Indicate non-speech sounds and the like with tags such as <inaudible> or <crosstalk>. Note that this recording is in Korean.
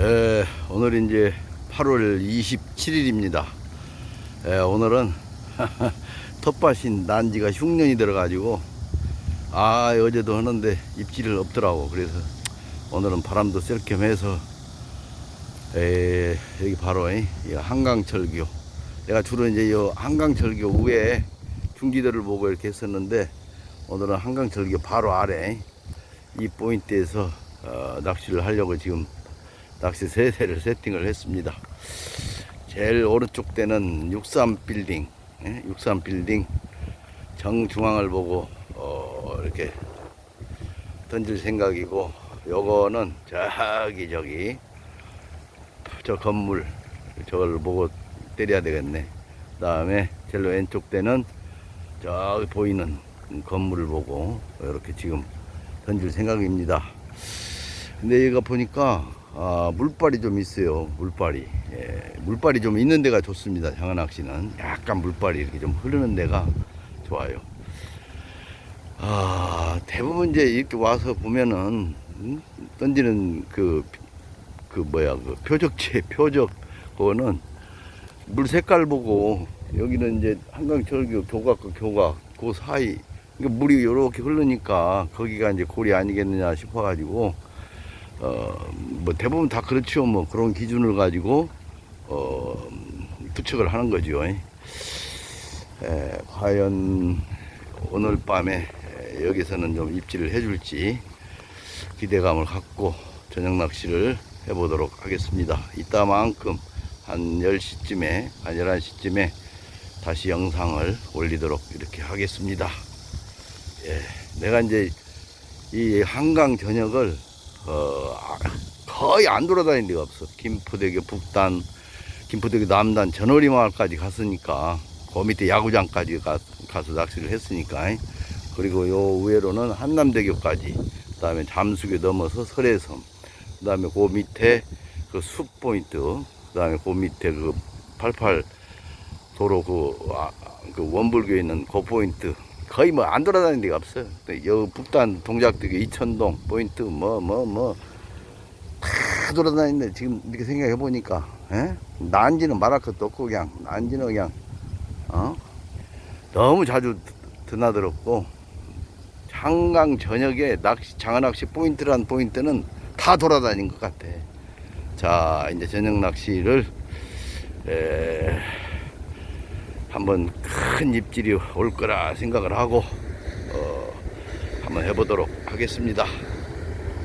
에, 오늘 이제 8월 27일입니다. 오늘은 <laughs> 텃밭인 난지가 흉년이 들어가지고 아 어제도 하는데 입질을 없더라고. 그래서 오늘은 바람도 쐴 겸 해서 에, 여기 바로 이 한강철교. 내가 주로 이제 이 한강철교 위에 중지대를 보고 이렇게 했었는데 오늘은 한강철교 바로 아래 이 포인트에서 어, 낚시를 하려고 지금 낚시 세대를 세팅을 했습니다. 제일 오른쪽 대는 63 빌딩, 예? 63 빌딩 정중앙을 보고 어, 이렇게 던질 생각이고 요거는 저기 저기 저 건물 저걸 보고 때려야 되겠네. 그 다음에 제일 왼쪽 대는 저기 보이는 건물을 보고 이렇게 지금 던질 생각입니다. 근데 얘가 보니까 아, 물발이 좀 있어요. 물발이. 예, 물발이 좀 있는 데가 좋습니다. 장어낚시는 약간 물발이 이렇게 좀 흐르는 데가 좋아요. 아, 대부분 이제 이렇게 와서 보면은 음, 던지는 그, 그 뭐야 그 표적체 <laughs> 표적 그거는 물 색깔 보고 여기는 이제 한강철교 교각과 교각 그 사이 그러니까 물이 이렇게 흐르니까 거기가 이제 골이 아니겠느냐 싶어가지고 어, 뭐 대부분 다 그렇죠. 뭐 그런 기준을 가지고 어, 투척을 하는 거죠. 에, 과연 오늘 밤에 에, 여기서는 좀 입질을 해줄지 기대감을 갖고 저녁 낚시를 해보도록 하겠습니다. 이따만큼 한 10시쯤에, 한 11시쯤에 다시 영상을 올리도록 이렇게 하겠습니다. 예, 내가 이제 이 한강 저녁을 어, 거의 안 돌아다닌 데가 없어. 김포대교 북단, 김포대교 남단, 전어리 마을까지 갔으니까, 그 밑에 야구장까지 가, 가서 낚시를 했으니까. 그리고 요 위로는 한남대교까지, 그 다음에 잠수교 넘어서 설해섬, 그 다음에 그 밑에 그 숲포인트, 그 다음에 그 밑에 그 88 도로 그, 아, 그 원불교에 있는 그 포인트, 거의 뭐 안 돌아다니는 데가 없어요. 여 북단 동작대교 이천동 포인트 뭐 뭐 뭐 다 돌아다니는데 지금 이렇게 생각해 보니까 에? 난지는 말할 것도 없고 그냥 난지는 그냥 어 너무 자주 드- 드나들었고 한강 저녁에 낚시 장어 낚시 포인트란 포인트는 다 돌아다닌 것 같아. 자 이제 저녁 낚시를 에, 한번 큰 입질이 올 거라 생각을 하고 어, 한번 해보도록 하겠습니다.